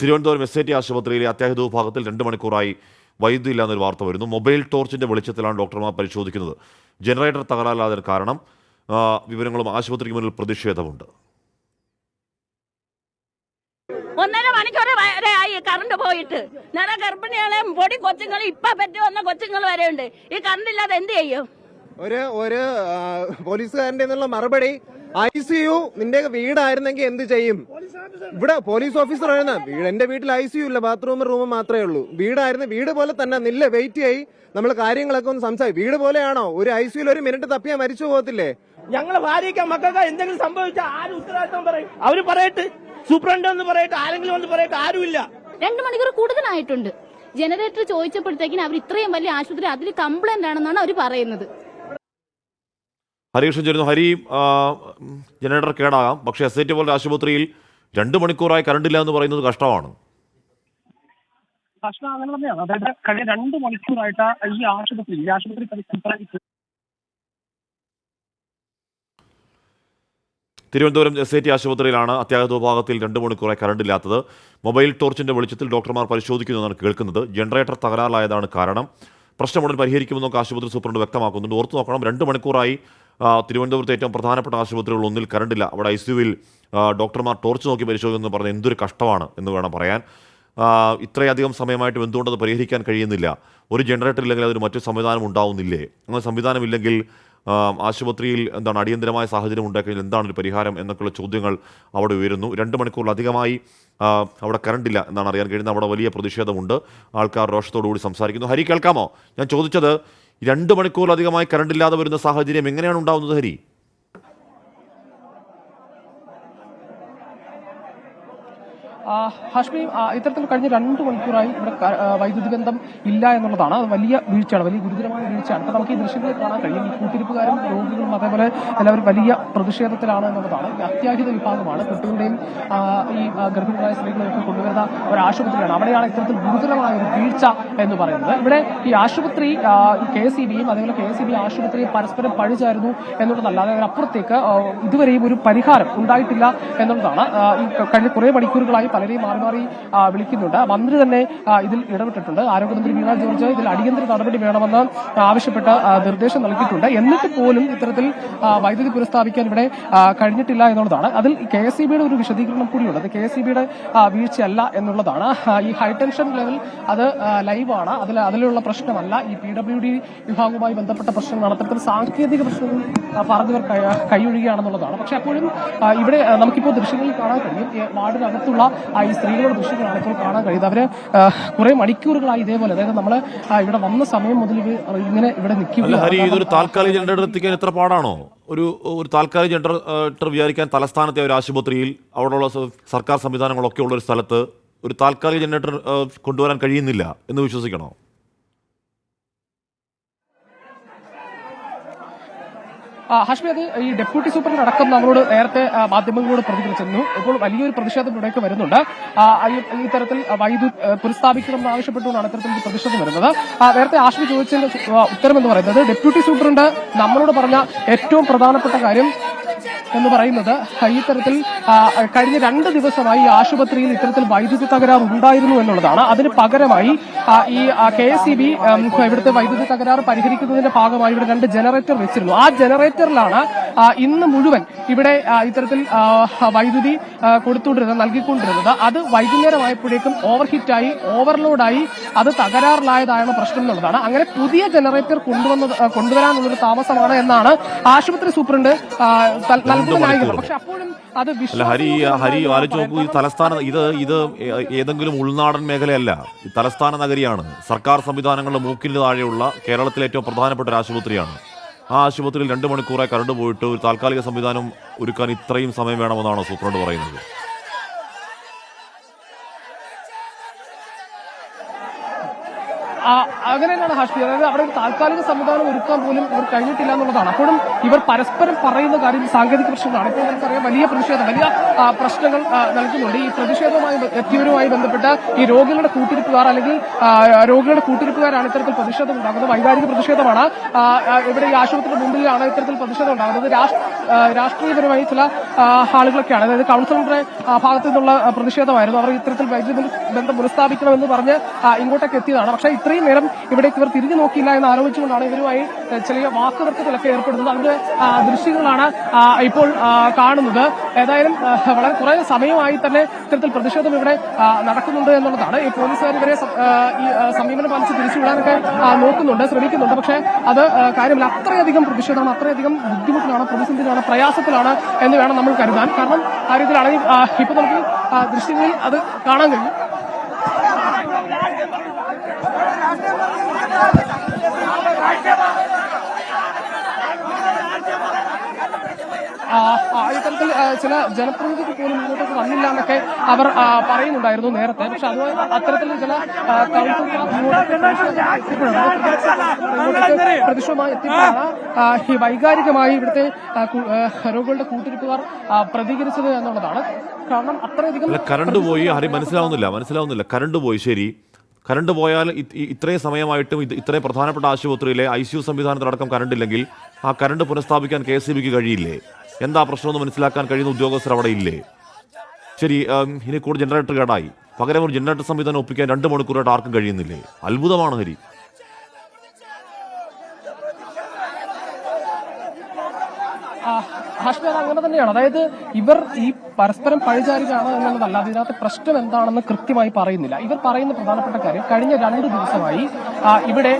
Thiruvananthapuram S I T ആശുപത്രിയിലെ അത്യാഹിത വിഭാഗത്തിൽ രണ്ട് മണിക്കൂറായി വൈദ്യുതി ഇല്ലാന്നൊരു വാർത്ത വരുന്നു. മൊബൈൽ ടോർച്ചിന്റെ വെളിച്ചത്തിലാണ് ഡോക്ടർമാർ പരിശോധിക്കുന്നത്. ജനറേറ്റർ തകരാറില്ലാതെ കാരണം. വിവരങ്ങളും ആശുപത്രിക്ക് മുന്നിൽ പ്രതിഷേധമുണ്ട്. ഒന്നര മണിക്കൂർ വരെ ആയി കറണ്ട് പോയിട്ട്. നിറ ഗർഭിണികളെ പൊടി കൊച്ചുങ്ങൾ ഇപ്പൊ പറ്റി വന്ന കൊച്ചുങ്ങൾ വരെ ഉണ്ട് ഈ കറണ്ട് ഇല്ലാതെ എന്ത് ചെയ്യും? ഒരു ഒരു പോലീസുകാരന്റെ പോലീസുകാരന്റെ മറുപടി ഐ സി യു നിന്റെ വീടായിരുന്നെങ്കിൽ എന്ത് ചെയ്യും? ഇവിടെ പോലീസ് ഓഫീസർ ആയിരുന്ന. വീട് എന്റെ വീട്ടിൽ ഐ സി യു ഇല്ല ബാത്റൂം റൂം മാത്രമേ ഉള്ളൂ. വീടായിരുന്നു വീട് പോലെ തന്നെ. നില്ല വെയിറ്റ് ആയി നമ്മൾ കാര്യങ്ങളൊക്കെ ഒന്ന് സംസാരിക്കും വീട് പോലെയാണോ? ഒരു ഐ സിയിൽ ഒരു മിനിറ്റ് തപ്പിയാ മരിച്ചു പോകത്തില്ലേ? ഞങ്ങളെ ഭാര്യയ്ക്ക് മക്കൾക്ക് എന്തെങ്കിലും സംഭവിച്ചാൽ ആര് ഉത്തരവാദിത്വം പറയും? അവർ പറയട്ടെ. സൂപ്രണ്ട് എന്ന് പറയട്ടെ. ആരെങ്കിലും ഒന്ന് പറയട്ടെ. ആരുമില്ല. രണ്ടു മണിക്കൂർ കൂടുതലായിട്ടുണ്ട്. ജനറേറ്റർ ചോദിച്ചപ്പോഴത്തേക്കിന് അവർ ഇത്രയും വലിയ ആശുപത്രി അതിൽ കംപ്ലൈന്റ് ആണെന്നാണ് അവർ പറയുന്നത്. ഹരികൃഷ്ണൻ ചേരുന്നു. ഹരി ജനറേറ്റർ കേടാകാം. പക്ഷേ എസ് ഐ ടി പോലെ ആശുപത്രിയിൽ രണ്ട് മണിക്കൂറായി കറണ്ടില്ല എന്ന് പറയുന്നത് കഷ്ടമാണ്. പ്രശ്നം അങ്ങനെ തന്നെയാണ്. അതായത് കഴിഞ്ഞ രണ്ട് മണിക്കൂറായിട്ട് ഈ ആശുപത്രി ഈ ആശുപത്രി തിരുവനന്തപുരം എസ് ഐ ടി ആശുപത്രിയിലാണ് അത്യാഹിത വിഭാഗത്തിൽ രണ്ട് മണിക്കൂറായി കറണ്ടില്ലാത്തത്. മൊബൈൽ ടോർച്ചിന്റെ വെളിച്ചത്തിൽ ഡോക്ടർമാർ പരിശോധിക്കുന്നതാണ് കേൾക്കുന്നത്. ജനറേറ്റർ തകരാറിലായതാണ് കാരണം. പ്രശ്നമുടൻ പരിഹരിക്കുമെന്നൊക്കെ ആശുപത്രി സൂപ്രണ്ട് വ്യക്തമാക്കുന്നുണ്ട്. ഓർത്തു നോക്കണം രണ്ട് മണിക്കൂറായി തിരുവനന്തപുരത്തെ ഏറ്റവും പ്രധാനപ്പെട്ട ആശുപത്രികൾ ഒന്നിൽ കറണ്ടില്ല അവിടെ ഐ സിയുവിൽ ഡോക്ടർമാർ ടോർച്ച് നോക്കി പരിശോധിക്കുന്നു പറഞ്ഞ എന്തൊരു കഷ്ടമാണ് എന്ന് വേണം പറയാൻ. ഇത്രയധികം സമയമായിട്ട് എന്തുകൊണ്ടത് പരിഹരിക്കാൻ കഴിയുന്നില്ല? ഒരു ജനറേറ്റർ ഇല്ലെങ്കിൽ അതൊരു മറ്റു സംവിധാനം ഉണ്ടാവുന്നില്ലേ? അങ്ങനെ സംവിധാനമില്ലെങ്കിൽ ആശുപത്രിയിൽ എന്താണ് അടിയന്തരമായ സാഹചര്യം ഉണ്ടാക്കിയാൽ എന്താണ് ഒരു പരിഹാരം എന്നൊക്കെയുള്ള ചോദ്യങ്ങൾ അവിടെ ഉയരുന്നു. രണ്ട് മണിക്കൂറിലധികമായി അവിടെ കറണ്ടില്ല എന്നാണ് അറിയാൻ കഴിയുന്നത്. അവിടെ വലിയ പ്രതിഷേധമുണ്ട്. ആൾക്കാർ രോഷത്തോടു കൂടി സംസാരിക്കുന്നു. ഹരി കേൾക്കാമോ? ഞാൻ ചോദിച്ചത് രണ്ട് മണിക്കൂറിലധികമായി കറണ്ടില്ലാതെ വരുന്ന സാഹചര്യം എങ്ങനെയാണ് ഉണ്ടാവുന്നത് ഹരി? ഹാഷ്മി ഇത്തരത്തിൽ കഴിഞ്ഞ രണ്ട് മണിക്കൂറായി ഇവിടെ വൈദ്യുതി ബന്ധം ഇല്ല എന്നുള്ളതാണ്. അത് വലിയ വീഴ്ചയാണ് വലിയ ഗുരുതരമായ വീഴ്ചയാണ്. ഇപ്പൊ നമുക്ക് ഈ ദൃശ്യങ്ങളിൽ കാണാൻ കഴിയും. ഈ കൂട്ടിരിപ്പുകാരും രോഗികളും അതേപോലെ എല്ലാവരും വലിയ പ്രതിഷേധത്തിലാണ് എന്നുള്ളതാണ് അത്യാഹിത വിഭാഗമാണ്. കുട്ടികളുടെയും ഈ ഗർഭിണികളായ സ്ത്രീകളെയൊക്കെ കൊണ്ടുവരുന്ന ഒരു ആശുപത്രിയാണ്. അവിടെയാണ് ഇത്തരത്തിൽ ഗുരുതരമായ ഒരു വീഴ്ച എന്ന് പറയുന്നത്. ഇവിടെ ഈ ആശുപത്രി കെ ഇ ബിയും അതേപോലെ കെ ഇ ബി ആശുപത്രിയും പരസ്പരം പഴിച്ചായിരുന്നു എന്നുള്ളതല്ലാതെ അതിനപ്പുറത്തേക്ക് അപ്പുറത്തേക്ക് ഇതുവരെയും ഒരു പരിഹാരം ഉണ്ടായിട്ടില്ല എന്നുള്ളതാണ്. ഈ കഴിഞ്ഞ കുറേ മണിക്കൂറുകളായി പലരെയും മാറി മാറി വിളിക്കുന്നുണ്ട്. മന്ത്രി തന്നെ ഇതിൽ ഇടപെട്ടിട്ടുണ്ട്. ആരോഗ്യമന്ത്രി വീണ ജോർജ് ഇതിൽ അടിയന്തര നടപടി വേണമെന്ന് ആവശ്യപ്പെട്ട് നിർദ്ദേശം നൽകിയിട്ടുണ്ട്. എന്നിട്ട് പോലും ഇത്തരത്തിൽ വൈദ്യുതി പുനഃസ്ഥാപിക്കാൻ ഇവിടെ കഴിഞ്ഞിട്ടില്ല എന്നുള്ളതാണ്. അതിൽ കെ എസ് ഇ ബിയുടെ ഒരു വിശദീകരണം കൂടിയുണ്ട്. അത് കെ എസ് ഇ ബിയുടെ വീഴ്ചയല്ല എന്നുള്ളതാണ്. ഈ ഹൈടെൻഷൻ ലെവൽ അത് ലൈവാണ്. അതിൽ അതിലുള്ള പ്രശ്നമല്ല. ഈ പി ഡബ്ല്യു ഡി വിഭാഗവുമായി ബന്ധപ്പെട്ട പ്രശ്നങ്ങളാണ്. അത്തരത്തിൽ സാങ്കേതിക പ്രശ്നങ്ങൾ പറഞ്ഞവർ കൈയൊഴുകയാണെന്നുള്ളതാണ് പക്ഷെ അപ്പോഴും ഇവിടെ നമുക്കിപ്പോൾ ദൃശ്യങ്ങളിൽ കാണാൻ കഴിയും. വാർഡിനകത്തുള്ള ഈ സ്ത്രീകളുടെ ദൃശ്യങ്ങളാണ് ഇപ്പോൾ കാണാൻ കഴിയുന്നത്. അവർ കുറെ മണിക്കൂറുകളായി ഇതേപോലെ. അതായത് നമ്മൾ ഇവിടെ വന്ന സമയം മുതൽ ഇങ്ങനെ ഇവിടെ നിൽക്കും എത്ര പാടാണോ? ഒരു ഒരു താൽക്കാലിക ജനറേറ്റർ വിചാരിക്കാൻ തലസ്ഥാനത്തെ ഒരു ആശുപത്രിയിൽ അവിടെയുള്ള സർക്കാർ സംവിധാനങ്ങളൊക്കെ ഉള്ള ഒരു സ്ഥലത്ത് ഒരു താൽക്കാലിക ജനറേറ്റർ കൊണ്ടുവരാൻ കഴിയുന്നില്ല എന്ന് വിശ്വസിക്കണോ? ഹാഷ്മി അത് ഈ ഡെപ്യൂട്ടി സൂപ്രണ്ട് അടക്കം നമ്മളോട് നേരത്തെ മാധ്യമങ്ങളോട് പ്രതികരിച്ചിരുന്നു. ഇപ്പോൾ വലിയൊരു പ്രതിഷേധം ഇവിടേക്ക് വരുന്നുണ്ട് ഈ ഈ തരത്തിൽ വൈദ്യുതി പുനഃസ്ഥാപിക്കണമെന്ന് ആവശ്യപ്പെട്ടുകൊണ്ടാണ് ഇത്തരത്തിൽ ഒരു പ്രതിഷേധം വരുന്നത്. നേരത്തെ ആഷ്മി ചോദിച്ചതിന്റെ ഉത്തരം എന്ന് പറയുന്നത് ഡെപ്യൂട്ടി സൂപ്രണ്ട് നമ്മളോട് പറഞ്ഞ ഏറ്റവും പ്രധാനപ്പെട്ട കാര്യം എന്ന് പറയുന്നത് ഇത്തരത്തിൽ കഴിഞ്ഞ രണ്ട് ദിവസമായി ആശുപത്രിയിൽ ഇത്തരത്തിൽ വൈദ്യുതി തകരാർ ഉണ്ടായിരുന്നു എന്നുള്ളതാണ്. അതിന് പകരമായി ഈ കെ എസ് ഇ ബി ഇവിടുത്തെ വൈദ്യുതി തകരാറ് പരിഹരിക്കുന്നതിന്റെ ഭാഗമായി ഇവിടെ രണ്ട് ജനറേറ്റർ വെച്ചിരുന്നു. ആ ജനറേറ്ററിലാണ് ഇന്ന് മുഴുവൻ ഇവിടെ ഇത്തരത്തിൽ വൈദ്യുതി കൊടുത്തുകൊണ്ടിരുന്നത് നൽകിക്കൊണ്ടിരുന്നത്. അത് വൈകുന്നേരമായപ്പോഴേക്കും ഓവർ ഹിറ്റായി ഓവർലോഡായി അത് തകരാറിലായതാണ് പ്രശ്നം എന്നുള്ളതാണ്. അങ്ങനെ പുതിയ ജനറേറ്റർ കൊണ്ടുവന്നത് കൊണ്ടുവരാനുള്ളൊരു താമസമാണ് എന്നാണ് ആശുപത്രി സൂപ്രണ്ട് തൽ- പക്ഷെ അപ്പോഴും അത് അല്ല ഹരി ഹരി ആലോചിച്ച് നോക്കൂ ഈ തലസ്ഥാന ഇത് ഇത് ഏതെങ്കിലും ഉൾനാടൻ മേഖലയല്ല. തലസ്ഥാന നഗരിയാണ്. സർക്കാർ സംവിധാനങ്ങളുടെ മൂക്കിന് താഴെയുള്ള കേരളത്തിലെ ഏറ്റവും പ്രധാനപ്പെട്ട ഒരു ആശുപത്രിയാണ്. ആ ആശുപത്രിയിൽ രണ്ട് മണിക്കൂറായി കറണ്ട് പോയിട്ട് ഒരു താൽക്കാലിക സംവിധാനം ഒരുക്കാൻ ഇത്രയും സമയം വേണമെന്നാണോ സൂപ്രണ്ട് പറയുന്നത്? അങ്ങനെ തന്നെയാണ് ഹാഷ്മി. അതായത് അവിടെ ഒരു താൽക്കാലിക സംവിധാനം ഒരുക്കാൻ പോലും ഇവർ കഴിഞ്ഞിട്ടില്ല എന്നുള്ളതാണ്. അപ്പോഴും ഇവർ പരസ്പരം പറയുന്ന കാര്യം സാങ്കേതിക പ്രശ്നങ്ങളാണ്. ഇപ്പോൾ നമുക്കറിയാം വലിയ പ്രതിഷേധം വലിയ പ്രശ്നങ്ങൾ നൽകുന്നുണ്ട്. ഈ പ്രതിഷേധവുമായി എത്തിയവരുമായി ബന്ധപ്പെട്ട് ഈ രോഗികളുടെ കൂട്ടിരിപ്പുകാർ അല്ലെങ്കിൽ രോഗികളുടെ കൂട്ടിരിപ്പുകാരാണ് ഇത്തരത്തിൽ പ്രതിഷേധം ഉണ്ടാകുന്നത്. വൈകാരിക പ്രതിഷേധമാണ്. ഇവിടെ ഈ ആശുപത്രിയുടെ മുമ്പിലാണ് ഇത്തരത്തിൽ പ്രതിഷേധം ഉണ്ടാകുന്നത്. രാഷ്ട്രീയപരമായി ചില ആളുകളൊക്കെയാണ്. അതായത് കൗൺസിലറുടെ ഭാഗത്തു നിന്നുള്ള പ്രതിഷേധമായിരുന്നു. അവർ ഇത്തരത്തിൽ വൈദ്യുതി ബന്ധം പുനഃസ്ഥാപിക്കണമെന്ന് പറഞ്ഞ് ഇങ്ങോട്ടേക്ക് എത്തിയതാണ്. പക്ഷേ ഇത്രയും നേരം ഇവിടെ ഇവർ തിരിഞ്ഞു നോക്കിയില്ല എന്ന് ആരോപിച്ചുകൊണ്ടാണ് ഇവരുമായി ചെറിയ വാക്കുതർക്കത്തിലൊക്കെ ഏർപ്പെടുന്നത്. അതിന്റെ ദൃശ്യങ്ങളാണ് ഇപ്പോൾ കാണുന്നത്. ഏതായാലും വളരെ കുറേ സമയമായി തന്നെ ഇത്തരത്തിൽ പ്രതിഷേധം ഇവിടെ നടക്കുന്നുണ്ട് എന്നുള്ളതാണ്. ഈ പോലീസുകാർ ഇവരെ ഈ സമീപനം പാലിച്ച് തിരിച്ചുവിടാനൊക്കെ നോക്കുന്നുണ്ട് ശ്രമിക്കുന്നുണ്ട്. പക്ഷേ അത് കാര്യമില്ല. അത്രയധികം പ്രതിഷേധമാണ് അത്രയധികം ബുദ്ധിമുട്ടിലാണ് പ്രതിസന്ധിയിലാണ് പ്രയാസത്തിലാണ് എന്ന് വേണം നമ്മൾ കരുതാൻ. കാരണം ഈ, ആ, ഇപ്പൊ നമുക്ക് ദൃശ്യങ്ങളിൽ അത് കാണാൻ കഴിയും. ഇത്തരത്തിൽ ചില ജനപ്രതിനിധികൾ പോലും ഇങ്ങോട്ടേക്ക് വന്നില്ല എന്നൊക്കെ അവർ പറയുന്നുണ്ടായിരുന്നു നേരത്തെ. പക്ഷെ അത് അത്തരത്തിൽ ചില പ്രതിഷേധമായി എത്തിയപ്പോഴാണ് വൈകാരികമായി ഇവിടുത്തെ രോഗികളുടെ കൂട്ടിരിപ്പുകാർ പ്രതികരിച്ചത് എന്നുള്ളതാണ്. കാരണം അത്രയധികം കറണ്ട് പോയി ആരും മനസ്സിലാവുന്നില്ല മനസ്സിലാവുന്നില്ല. കറണ്ട് പോയി ശരി. കറണ്ട് പോയാൽ ഇത് ഇത്രയും സമയമായിട്ടും ഇത് ഇത്രയും പ്രധാനപ്പെട്ട ആശുപത്രിയിലെ ഐ സി യു സംവിധാനത്തിലടക്കം കറണ്ട് ഇല്ലെങ്കിൽ ആ കറണ്ട് പുനഃസ്ഥാപിക്കാൻ കെ എസ് ബിക്ക് കഴിയില്ലേ? എന്താ പ്രശ്നമെന്ന് മനസ്സിലാക്കാൻ കഴിയുന്ന ഉദ്യോഗസ്ഥർ അവിടെ ഇല്ലേ? ശരി ഇനി കൂടുതൽ ജനറേറ്റർ കേടായി. പകരം ഒരു ജനറേറ്റർ സംവിധാനം ഒപ്പിക്കാൻ രണ്ട് മണിക്കൂറായിട്ട് ആർക്കും കഴിയുന്നില്ലേ? അത്ഭുതമാണ് ഹരി. ആ, ഹാഷ്മി അങ്ങനെ തന്നെയാണ്. അതായത് ഇവർ ഈ പരസ്പരം പഴിചാരിക്കാണ് എന്നുള്ളതല്ല അതിനകത്ത് പ്രശ്നം എന്താണെന്ന് കൃത്യമായി പറയുന്നില്ല. ഇവർ പറയുന്ന പ്രധാനപ്പെട്ട കാര്യം കഴിഞ്ഞ രണ്ട് ദിവസമായി ഇവിടെ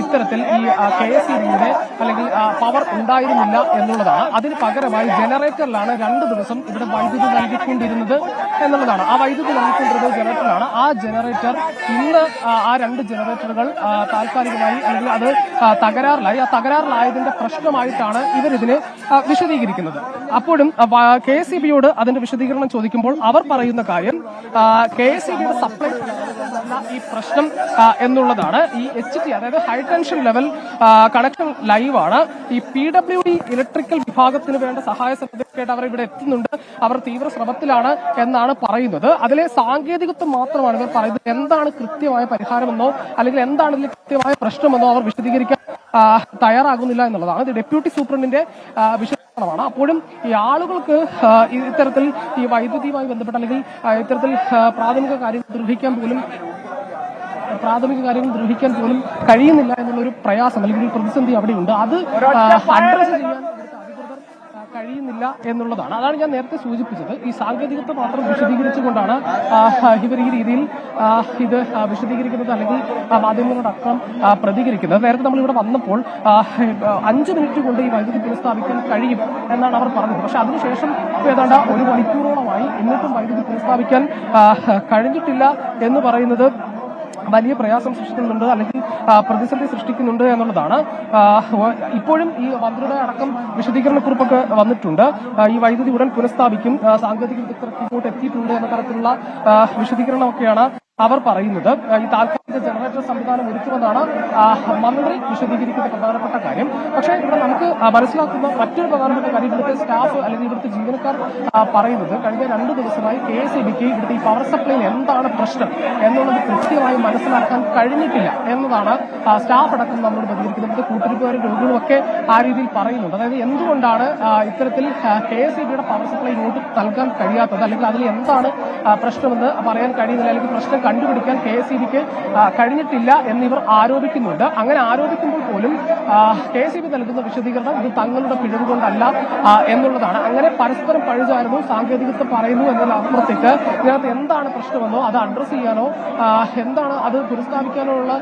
ഇത്തരത്തിൽ ഈ കെ എസ് ഇ ബിയുടെ അല്ലെങ്കിൽ പവർ ഉണ്ടായിരുന്നില്ല എന്നുള്ളതാണ്. അതിന് പകരമായി ജനറേറ്ററിലാണ് രണ്ട് ദിവസം ഇവിടെ വൈദ്യുതി നൽകിക്കൊണ്ടിരുന്നത് എന്നുള്ളതാണ്. ആ വൈദ്യുതി നൽകിക്കൊണ്ടിരുന്നത് ജനറേറ്ററാണ് ആ ജനറേറ്റർ ഇന്ന് ആ, രണ്ട് ജനറേറ്ററുകൾ താൽക്കാലികമായി അല്ലെങ്കിൽ അത് തകരാറിലായി. ആ തകരാറിലായതിന്റെ പ്രശ്നമായിട്ടാണ് ഇവരിതിനെ ആ, വിശദീകരിക്കുന്നത് അപ്പോഴും കെ എസ് ഇ ബിയോട് അതിന്റെ വിശദീകരണം ചോദിക്കുമ്പോൾ അവർ പറയുന്ന കാര്യം കെ എസ് ഇ ബിയുടെ സപ്ലൈ ഈ പ്രശ്നം എന്നുള്ളതാണ്. ഈ എച്ച് ടി അതായത് ഹൈ ടെൻഷൻ ലെവൽ കണക്ഷൻ ലൈവാണ് ഈ പി ഡബ്ല്യു ഡി ഇലക്ട്രിക്കൽ വിഭാഗത്തിന് വേണ്ട സഹായ സർട്ടിഫിക്കറ്റ് അവർ ഇവിടെ എത്തുന്നുണ്ട്. അവർ തീവ്ര ശ്രമത്തിലാണ് എന്നാണ് പറയുന്നത്. അതിലെ സാങ്കേതികത്വം മാത്രമാണ് ഇവർ പറയുന്നത്. എന്താണ് കൃത്യമായ പരിഹാരമെന്നോ അല്ലെങ്കിൽ എന്താണ് ഇതിൽ കൃത്യമായ പ്രശ്നമെന്നോ അവർ വിശദീകരിക്കാൻ തയ്യാറാകുന്നില്ല എന്നുള്ളതാണ്. ഡെപ്യൂട്ടി സൂപ്രണ്ടിന്റെ ആ, വിശദീകരണമാണ് അപ്പോഴും ഈ ആളുകൾക്ക് ഇത്തരത്തിൽ ഈ വൈദ്യുതിയുമായി ബന്ധപ്പെട്ട അല്ലെങ്കിൽ ഇത്തരത്തിൽ പ്രാഥമിക കാര്യങ്ങൾ നിർവഹിക്കാൻ പോലും പ്രാഥമിക കാര്യങ്ങൾ നിർവഹിക്കാൻ പോലും കഴിയുന്നില്ല എന്നുള്ളൊരു പ്രയാസം അല്ലെങ്കിൽ ഒരു പ്രതിസന്ധി അവിടെയുണ്ട്. അത് അഡ്രസ് ചെയ്യാൻ കഴിയുന്നില്ല എന്നുള്ളതാണ്. അതാണ് ഞാൻ നേരത്തെ സൂചിപ്പിച്ചത്. ഈ സാങ്കേതികത്വം മാത്രം വിശദീകരിച്ചുകൊണ്ടാണ് ഇവർ ഈ രീതിയിൽ ഇത് വിശദീകരിക്കുന്നത് അല്ലെങ്കിൽ മാധ്യമങ്ങളോടക്കം പ്രതികരിക്കുന്നത്. നേരത്തെ നമ്മൾ ഇവിടെ വന്നപ്പോൾ അഞ്ച് മിനിറ്റ് കൊണ്ട് ഈ വൈദ്യുതി പുനഃസ്ഥാപിക്കാൻ കഴിയും എന്നാണ് അവർ പറഞ്ഞത്. പക്ഷെ അതിനുശേഷം ഏതാണ്ട് ഒരു മണിക്കൂറോളമായി എന്നിട്ടും വൈദ്യുതി പുനഃസ്ഥാപിക്കാൻ കഴിഞ്ഞിട്ടില്ല എന്ന് പറയുന്നത് വലിയ പ്രയാസം സൃഷ്ടിക്കുന്നുണ്ട് അല്ലെങ്കിൽ പ്രതിസന്ധി സൃഷ്ടിക്കുന്നുണ്ട് എന്നുള്ളതാണ്. ഇപ്പോഴും ഈ മന്ത്രിയുടെ അടക്കം വിശദീകരണക്കുറിപ്പൊക്കെ വന്നിട്ടുണ്ട്. ഈ വൈദ്യുതി ഉടൻ പുനഃസ്ഥാപിക്കും സാങ്കേതിക വിദഗ്ധർ ഇങ്ങോട്ട് എത്തിയിട്ടുണ്ട് എന്ന തരത്തിലുള്ള വിശദീകരണമൊക്കെയാണ് അവർ പറയുന്നത്. ഈ താൽക്കാലിക ജനറേറ്റർ സംവിധാനം ഒരുക്കുമെന്നാണ് മന്ത്രി വിശദീകരിക്കുന്ന പ്രധാനപ്പെട്ട കാര്യം. പക്ഷേ ഇവിടെ നമുക്ക് മനസ്സിലാക്കുന്ന മറ്റൊരു പ്രധാനപ്പെട്ട കാര്യം ഇവിടുത്തെ സ്റ്റാഫ് അല്ലെങ്കിൽ ഇവിടുത്തെ ജീവനക്കാർ പറയുന്നത് കഴിഞ്ഞ രണ്ട് ദിവസമായി കെ എസ് ഇ ബിക്ക് ഇവിടുത്തെ ഈ പവർ സപ്ലൈയിൽ എന്താണ് പ്രശ്നം എന്നുള്ളത് കൃത്യമായി മനസ്സിലാക്കാൻ കഴിഞ്ഞിട്ടില്ല എന്നതാണ് സ്റ്റാഫ് അടക്കം നമ്മളോട് പ്രതികരിക്കുന്നത്. കൂട്ടിരിപ്പുകാരും രോഗികളും ഒക്കെ ആ രീതിയിൽ പറയുന്നുണ്ട്. അതായത് എന്തുകൊണ്ടാണ് ഇത്തരത്തിൽ കെ എസ് ഇ ബിയുടെ പവർ സപ്ലൈ ഇങ്ങോട്ട് നൽകാൻ കഴിയാത്തത്? അല്ലെങ്കിൽ അതിൽ എന്താണ് പ്രശ്നമെന്ന് പറയാൻ കഴിയുന്നില്ല? അല്ലെങ്കിൽ പ്രശ്നം കണ്ടുപിടിക്കാൻ കെ എസ് ഇ ബിക്ക് കഴിഞ്ഞിട്ടില്ല എന്നിവർ ആരോപിക്കുന്നുണ്ട്. അങ്ങനെ ആരോപിക്കുമ്പോൾ പോലും കെ എസ് ഇ ബി നൽകുന്ന വിശദീകരണം ഇത് തങ്ങളുടെ പിഴവ് കൊണ്ടല്ല എന്നുള്ളതാണ്. അങ്ങനെ പരസ്പരം പഴിചാരുന്നു സാങ്കേതികത്വം പറയുന്നു എന്നതിനപ്പുറത്തേക്ക് ഇതിനകത്ത് എന്താണ് പ്രശ്നമെന്നോ അത് അഡ്രസ് ചെയ്യാനോ എന്താണ് അത് പുനഃസ്ഥാപിക്കാനോ ഉള്ള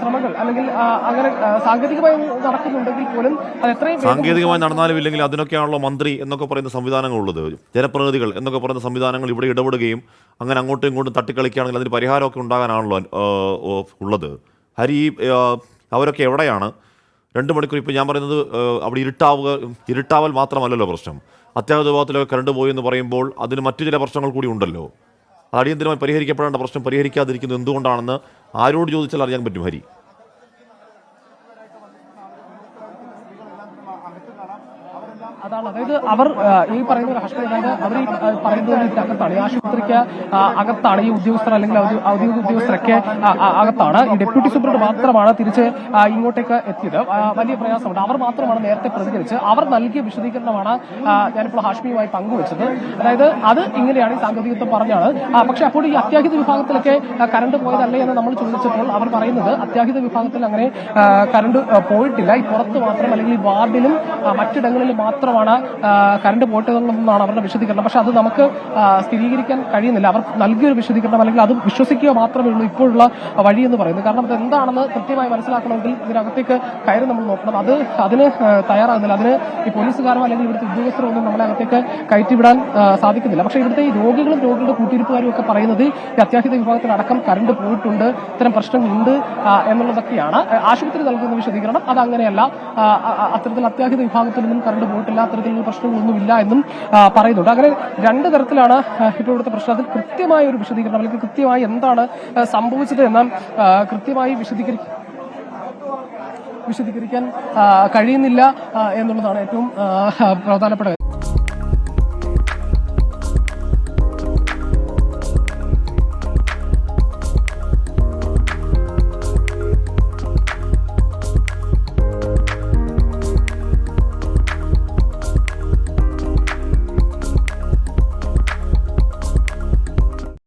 ശ്രമങ്ങൾ അല്ലെങ്കിൽ അങ്ങനെ സാങ്കേതികമായി നടക്കുന്നുണ്ടെങ്കിൽ പോലും അത് എത്രയും സാങ്കേതികമായി നടന്നാലും ഇല്ലെങ്കിൽ അതിനൊക്കെയാണല്ലോ മന്ത്രി എന്നൊക്കെ പറയുന്ന സംവിധാനങ്ങളുള്ളത്. ജനപ്രതിനിധികൾ എന്നൊക്കെ പറയുന്ന സംവിധാനങ്ങൾ ഇവിടെ ഇടപെടുകയും അങ്ങനെ അങ്ങോട്ടും ഇങ്ങോട്ടും തട്ടിക്കളിക്കുകയാണെങ്കിൽ അതിന് പരിഹാരമൊക്കെ ഉണ്ടാകാനാണല്ലോ ഉള്ളത്. ഹരി അവരൊക്കെ എവിടെയാണ്? രണ്ട് മണിക്കൂർ ഇപ്പോൾ ഞാൻ പറയുന്നത് അവിടെ ഇരുട്ടാവുക ഇരുട്ടാവൽ മാത്രമല്ലല്ലോ പ്രശ്നം. അത്യാഹിത വിഭാഗത്തിലൊക്കെ കറണ്ട് പോയി എന്ന് പറയുമ്പോൾ അതിന് മറ്റു ചില പ്രശ്നങ്ങൾ കൂടി ഉണ്ടല്ലോ. അടിയന്തരമായി പരിഹരിക്കപ്പെടേണ്ട പ്രശ്നം പരിഹരിക്കാതിരിക്കുന്നത് എന്തുകൊണ്ടാണെന്ന് ആരോട് ചോദിച്ചാൽ അറിയാൻ പറ്റും ഹരി. അതായത് അവർ ഈ പറയുന്ന രാഷ്ട്രീയ അവർ ഈ, പറയുന്നതിന് പറയുന്നത് ഇതിനകത്താണ് ഈ ആശുപത്രിക്ക് അകത്താണ് ഈ ഉദ്യോഗസ്ഥർ അല്ലെങ്കിൽ ഔദ്യോഗിക ഉദ്യോഗസ്ഥരൊക്കെ അകത്താണ്. ഈ ഡെപ്യൂട്ടി സൂപ്രണ്ട് മാത്രമാണ് തിരിച്ച് ഇങ്ങോട്ടേക്ക് എത്തിയത്. വലിയ പ്രയാസമുണ്ട്. അവർ മാത്രമാണ് നേരത്തെ പ്രതികരിച്ച് അവർ നൽകിയ വിശദീകരണമാണ് ഞാനിപ്പോൾ ഹാഷ്മിയുമായി പങ്കുവച്ചത്. അതായത് അത് ഇങ്ങനെയാണ് ഈ സാങ്കേതികത്വം പറഞ്ഞാണ്. പക്ഷെ അപ്പോൾ ഈ അത്യാഹിത വിഭാഗത്തിലൊക്കെ കരണ്ട് പോയതല്ലേ എന്ന് നമ്മൾ ചോദിച്ചപ്പോൾ അവർ പറയുന്നത് അത്യാഹിത വിഭാഗത്തിൽ അങ്ങനെ കരണ്ട് പോയിട്ടില്ല. ഈ പുറത്ത് മാത്രം അല്ലെങ്കിൽ ഈ വാർഡിലും മറ്റിടങ്ങളിലും മാത്രമാണ് ആ, കറണ്ട് പോയിട്ടതെന്നാണ് അവരുടെ വിശദീകരണം. പക്ഷെ അത് നമുക്ക് സ്ഥിരീകരിക്കാൻ കഴിയുന്നില്ല. അവർ നൽകിയൊരു വിശദീകരണം അല്ലെങ്കിൽ അത് വിശ്വസിക്കുക മാത്രമേ ഉള്ളൂ ഇപ്പോഴുള്ള വഴി എന്ന് പറയുന്നത്. കാരണം അത് എന്താണെന്ന് കൃത്യമായി മനസ്സിലാക്കണമെങ്കിൽ ഇതിനകത്തേക്ക് കയറി നമ്മൾ നോക്കണം. അത് അതിന് തയ്യാറാകുന്നില്ല. അതിന് ഈ പോലീസുകാരോ അല്ലെങ്കിൽ ഇവിടുത്തെ ഉദ്യോഗസ്ഥരോ ഒന്നും നമ്മളെ അകത്തേക്ക് കയറ്റിവിടാൻ സാധിക്കുന്നില്ല. പക്ഷേ ഇവിടുത്തെ ഈ രോഗികളും രോഗികളുടെ കൂട്ടിരിപ്പുകാരും ഒക്കെ പറയുന്നത് ഈ അത്യാഹിത വിഭാഗത്തിലടക്കം കറണ്ട് പോയിട്ടുണ്ട് ഇത്തരം പ്രശ്നങ്ങളുണ്ട് എന്നുള്ളതൊക്കെയാണ്. ആശുപത്രി നൽകുന്ന വിശദീകരണം അത് അങ്ങനെയല്ല. ആ, ആ, അത്തരത്തിൽ അത്യാഹിത വിഭാഗത്തിൽ നിന്നും കറണ്ട് പോയിട്ടില്ല പ്രശ്നങ്ങളൊന്നും ഇല്ല എന്നും പറയുന്നുണ്ട് അങ്ങനെ രണ്ട് തരത്തിലാണ് ഇപ്പോൾ ഇവിടുത്തെ പ്രശ്നത്തിൽ കൃത്യമായ ഒരു വിശദീകരണം അല്ലെങ്കിൽ കൃത്യമായി എന്താണ് സംഭവിച്ചത് എന്ന് കൃത്യമായി വിശദീകരിക്കും വിശദീകരിക്കാൻ കഴിയുന്നില്ല എന്നുള്ളതാണ് ഏറ്റവും പ്രധാനപ്പെട്ട.